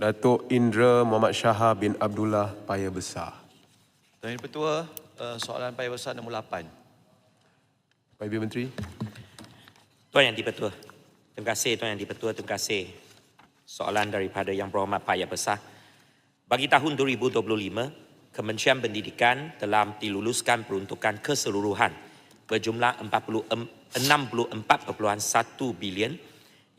Datuk Indra Muhammad Shahar bin Abdullah Paya Besar. Tuan Yang Pertua, uh, soalan payah besar nombor 8. Pak Ibu Menteri. Tuan Yang Dipertua. Terima kasih Tuan Yang Dipertua. Terima kasih soalan daripada Yang Berhormat Pak Ayat Besar. Bagi tahun 2025, Kementerian Pendidikan telah diluluskan peruntukan keseluruhan berjumlah 64.1 bilion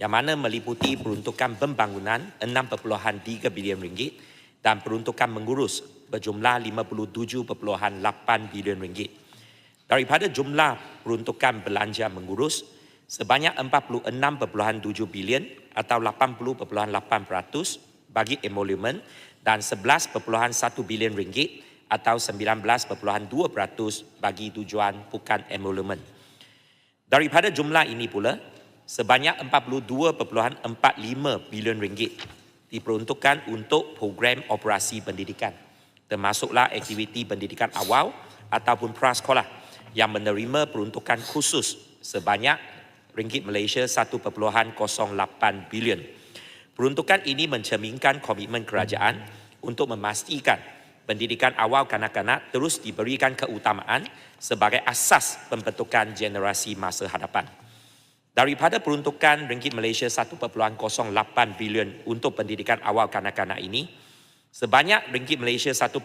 yang mana meliputi peruntukan pembangunan 6.3 bilion ringgit dan peruntukan mengurus berjumlah 57.8 bilion ringgit. Daripada jumlah peruntukan belanja mengurus, sebanyak 46.7 bilion atau 80.8% bagi emolumen dan 11.1 bilion ringgit atau 19.2% bagi tujuan bukan emolumen. Daripada jumlah ini pula, sebanyak 42.45 bilion ringgit diperuntukkan untuk program operasi pendidikan termasuklah aktiviti pendidikan awal ataupun prasekolah yang menerima peruntukan khusus sebanyak ringgit Malaysia 1.08 bilion. Peruntukan ini mencerminkan komitmen kerajaan untuk memastikan pendidikan awal kanak-kanak terus diberikan keutamaan sebagai asas pembentukan generasi masa hadapan. Daripada peruntukan ringgit Malaysia 1.08 bilion untuk pendidikan awal kanak-kanak ini, sebanyak ringgit Malaysia 1.077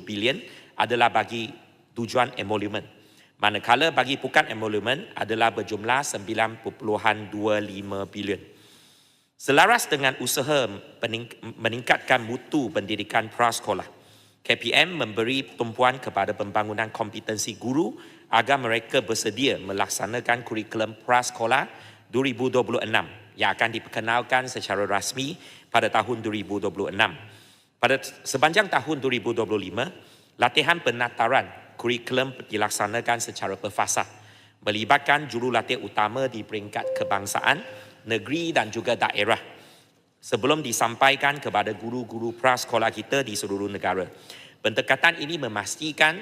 bilion adalah bagi tujuan emolumen. Manakala bagi bukan emolumen adalah berjumlah 9.25 bilion. Selaras dengan usaha meningkatkan mutu pendidikan prasekolah, KPM memberi tumpuan kepada pembangunan kompetensi guru agar mereka bersedia melaksanakan kurikulum prasekolah 2026 yang akan diperkenalkan secara rasmi pada tahun 2026. Pada sepanjang tahun 2025, latihan penataran kurikulum dilaksanakan secara berfasah melibatkan jurulatih utama di peringkat kebangsaan, negeri dan juga daerah sebelum disampaikan kepada guru-guru prasekolah kita di seluruh negara. Pendekatan ini memastikan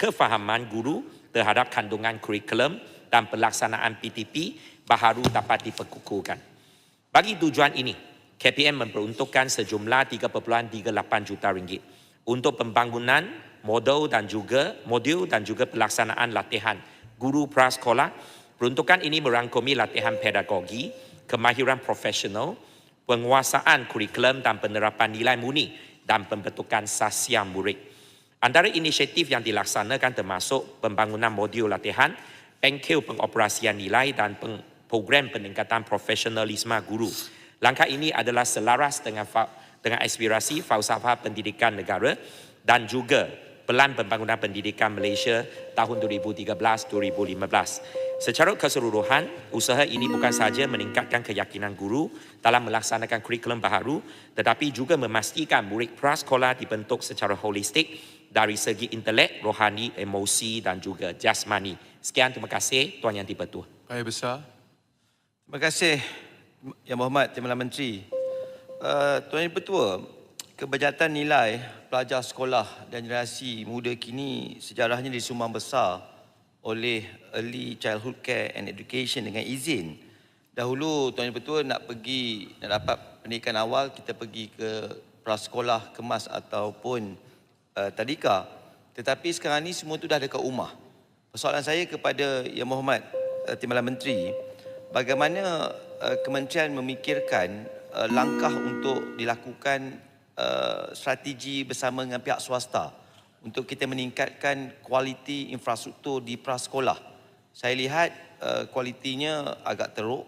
kefahaman guru terhadap kandungan kurikulum dan pelaksanaan PTP baharu dapat diperkukuhkan. Bagi tujuan ini, KPM memperuntukkan sejumlah 3.38 juta ringgit untuk pembangunan modul dan juga modul dan juga pelaksanaan latihan guru prasekolah. Peruntukan ini merangkumi latihan pedagogi, kemahiran profesional, penguasaan kurikulum dan penerapan nilai murni dan pembentukan sasia murid. Antara inisiatif yang dilaksanakan termasuk pembangunan modul latihan, pengkil pengoperasian nilai dan program peningkatan profesionalisme guru. Langkah ini adalah selaras dengan dengan aspirasi falsafah pendidikan negara dan juga Pelan Pembangunan Pendidikan Malaysia tahun 2013-2015. Secara keseluruhan, usaha ini bukan sahaja meningkatkan keyakinan guru dalam melaksanakan kurikulum baharu tetapi juga memastikan murid prasekolah dibentuk secara holistik dari segi intelek, rohani, emosi dan juga jasmani. Sekian, terima kasih Tuan Yang Dipertua. Paya Besar. Terima kasih Yang Berhormat Timbalan Menteri. Uh, Tuan Yang Dipertua, kebejatan nilai pelajar sekolah dan generasi muda kini sejarahnya disumbang besar oleh Early Childhood Care and Education dengan izin. Dahulu Tuan Yang Pertua nak pergi, nak dapat pendidikan awal, kita pergi ke prasekolah, kemas ataupun uh, tadika. Tetapi sekarang ni semua tu dah dekat rumah. Persoalan saya kepada Yang Mohd uh, Timbalan Menteri, bagaimana uh, kementerian memikirkan uh, langkah untuk dilakukan uh, strategi bersama dengan pihak swasta untuk kita meningkatkan kualiti infrastruktur di prasekolah. Saya lihat uh, kualitinya agak teruk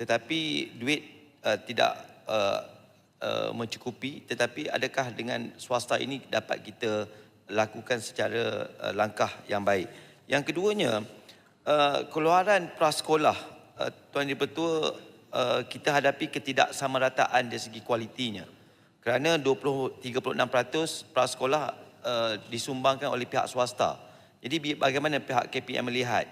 tetapi duit uh, tidak uh, uh, mencukupi tetapi adakah dengan swasta ini dapat kita lakukan secara uh, langkah yang baik. Yang keduanya uh, keluaran prasekolah uh, tuan dipertua uh, kita hadapi ketidaksamarataan dari segi kualitinya. Kerana 20 36% prasekolah uh, disumbangkan oleh pihak swasta. Jadi bagaimana pihak KPM melihat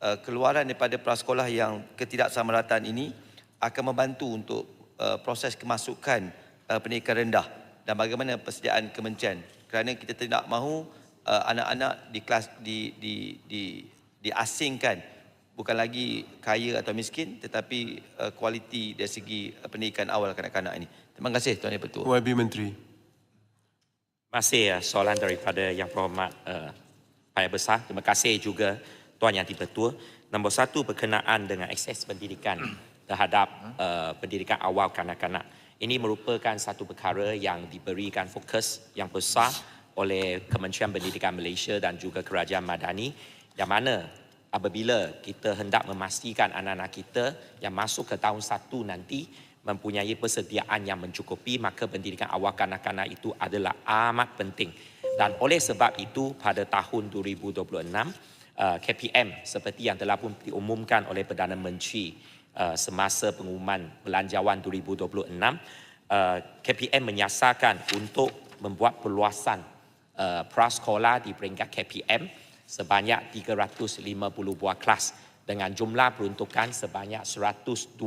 uh, keluaran daripada prasekolah yang ketidaksamarataan ini akan membantu untuk uh, proses kemasukan uh, pendidikan rendah dan bagaimana persediaan kementerian kerana kita tidak mahu uh, anak-anak di kelas di di di diasingkan bukan lagi kaya atau miskin tetapi uh, kualiti dari segi uh, pendidikan awal kanak-kanak ini. Terima kasih Tuan Yang Pertua. YB Menteri. Masih uh, soalan daripada Yang Berhormat uh, Paya Besar. Terima kasih juga Tuan Yang Dipertua. Nombor satu berkenaan dengan akses pendidikan terhadap uh, pendidikan awal kanak-kanak. Ini merupakan satu perkara yang diberikan fokus yang besar oleh Kementerian Pendidikan Malaysia dan juga Kerajaan Madani yang mana apabila kita hendak memastikan anak-anak kita yang masuk ke tahun satu nanti mempunyai persediaan yang mencukupi maka pendidikan awal kanak-kanak itu adalah amat penting. Dan oleh sebab itu pada tahun 2026 uh, KPM seperti yang telah pun diumumkan oleh Perdana Menteri uh, semasa pengumuman belanjawan 2026 uh, KPM menyasarkan untuk membuat perluasan uh, prasekolah di peringkat KPM sebanyak 350 buah kelas dengan jumlah peruntukan sebanyak 125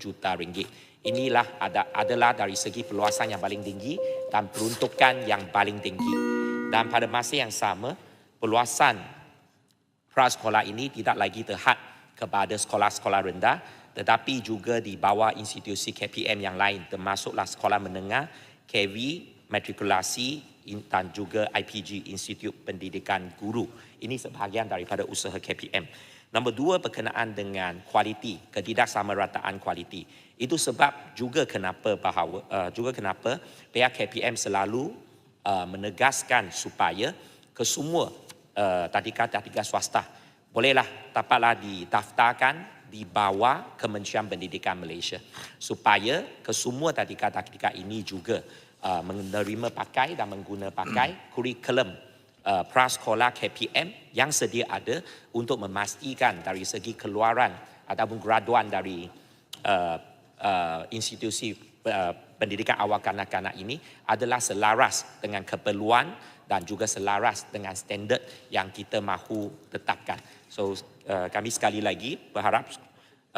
juta ringgit. Inilah ada, adalah dari segi perluasan yang paling tinggi dan peruntukan yang paling tinggi. Dan pada masa yang sama, perluasan prasekolah ini tidak lagi terhad kepada sekolah-sekolah rendah tetapi juga di bawah institusi KPM yang lain termasuklah sekolah menengah, KV, matrikulasi dan juga IPG, Institut Pendidikan Guru. Ini sebahagian daripada usaha KPM. Nombor dua berkenaan dengan kualiti, ketidaksamarataan kualiti. Itu sebab juga kenapa bahawa uh, juga kenapa pihak KPM selalu uh, menegaskan supaya kesemua uh, tadika-tadika swasta bolehlah dapatlah didaftarkan di bawah Kementerian Pendidikan Malaysia. Supaya kesemua tadika-tadika ini juga uh, menerima pakai dan mengguna pakai kurikulum uh, prasekolah KPM yang sedia ada untuk memastikan dari segi keluaran ataupun graduan dari uh, uh, institusi uh, pendidikan awal kanak-kanak ini adalah selaras dengan keperluan dan juga selaras dengan standard yang kita mahu tetapkan. So uh, kami sekali lagi berharap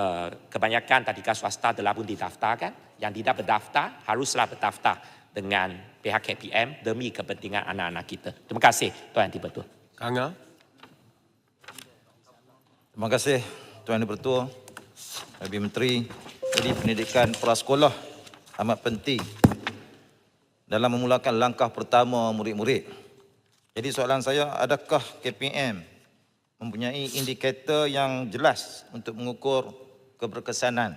uh, kebanyakan tadika swasta telah pun didaftarkan. Yang tidak berdaftar haruslah berdaftar dengan pihak KPM demi kepentingan anak-anak kita. Terima kasih Tuan Yang Dipertua. Kanga. Terima kasih Tuan Yang Dipertua, Habib Menteri. Jadi pendidikan prasekolah amat penting dalam memulakan langkah pertama murid-murid. Jadi soalan saya, adakah KPM mempunyai indikator yang jelas untuk mengukur keberkesanan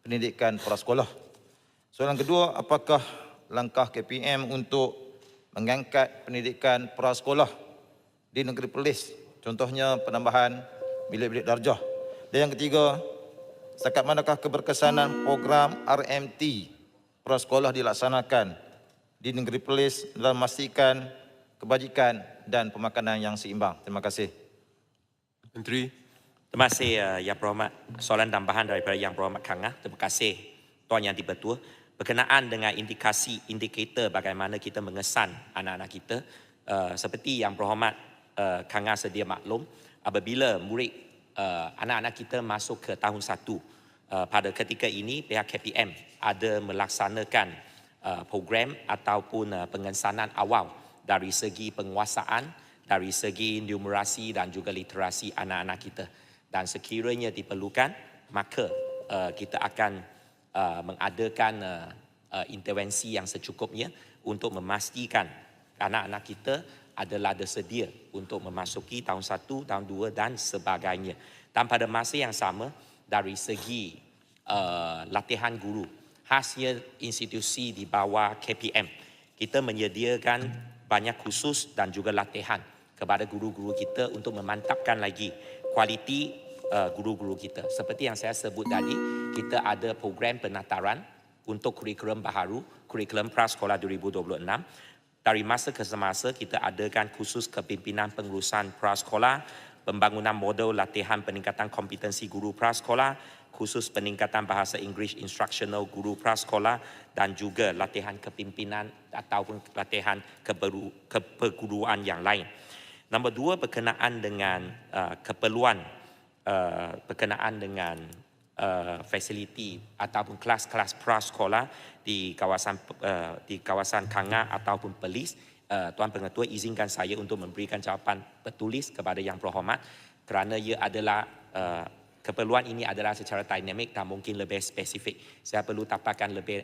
pendidikan prasekolah? Soalan kedua, apakah langkah KPM untuk mengangkat pendidikan prasekolah di negeri Perlis? Contohnya penambahan bilik-bilik darjah. Dan yang ketiga, setakat manakah keberkesanan program RMT prasekolah dilaksanakan di negeri Perlis dalam memastikan kebajikan dan pemakanan yang seimbang. Terima kasih. Menteri. Terima kasih uh, Yang Berhormat. Soalan tambahan daripada Yang Berhormat Kangah. Terima kasih Tuan Yang Dipertua. Berkenaan dengan indikasi indikator bagaimana kita mengesan anak-anak kita. Uh, seperti Yang Berhormat uh, Kangah sedia maklum, apabila murid uh, anak-anak kita masuk ke tahun satu, uh, pada ketika ini pihak KPM ada melaksanakan uh, program ataupun uh, pengesanan awal dari segi penguasaan, dari segi numerasi dan juga literasi anak-anak kita. Dan sekiranya diperlukan, maka uh, kita akan uh, mengadakan uh, uh, intervensi yang secukupnya untuk memastikan anak-anak kita adalah bersedia untuk memasuki tahun satu, tahun dua dan sebagainya. Dan pada masa yang sama, dari segi uh, latihan guru, khasnya institusi di bawah KPM, kita menyediakan banyak khusus dan juga latihan kepada guru-guru kita untuk memantapkan lagi kualiti uh, guru-guru kita. Seperti yang saya sebut tadi, kita ada program penataran untuk kurikulum baharu, kurikulum prasekolah 2026. Dari masa ke semasa kita adakan khusus kepimpinan pengurusan prasekolah, pembangunan model latihan peningkatan kompetensi guru prasekolah, khusus peningkatan bahasa Inggeris instructional guru prasekolah dan juga latihan kepimpinan ataupun latihan keperu, keperguruan yang lain. Nombor dua berkenaan dengan uh, keperluan uh, berkenaan dengan uh, fasiliti ataupun kelas-kelas prasekolah di kawasan uh, di kawasan Kanga ataupun Perlis. Uh, Tuan Pengetua izinkan saya untuk memberikan jawapan tertulis kepada Yang Berhormat kerana ia adalah uh, keperluan ini adalah secara dinamik dan mungkin lebih spesifik. Saya perlu dapatkan lebih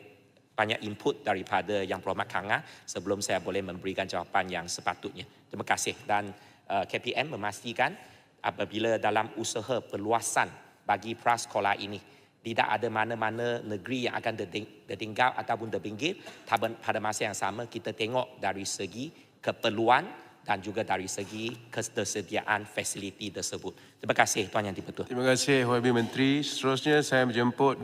banyak input daripada Yang Berhormat Kanga sebelum saya boleh memberikan jawapan yang sepatutnya. Terima kasih dan uh, KPM memastikan apabila dalam usaha perluasan bagi prasekolah ini tidak ada mana-mana negeri yang akan tertinggal ataupun terpinggir pada masa yang sama kita tengok dari segi keperluan dan juga dari segi ketersediaan fasiliti tersebut. Terima kasih Tuan Yang di-Pertua. Terima kasih YB Menteri. Seterusnya saya menjemput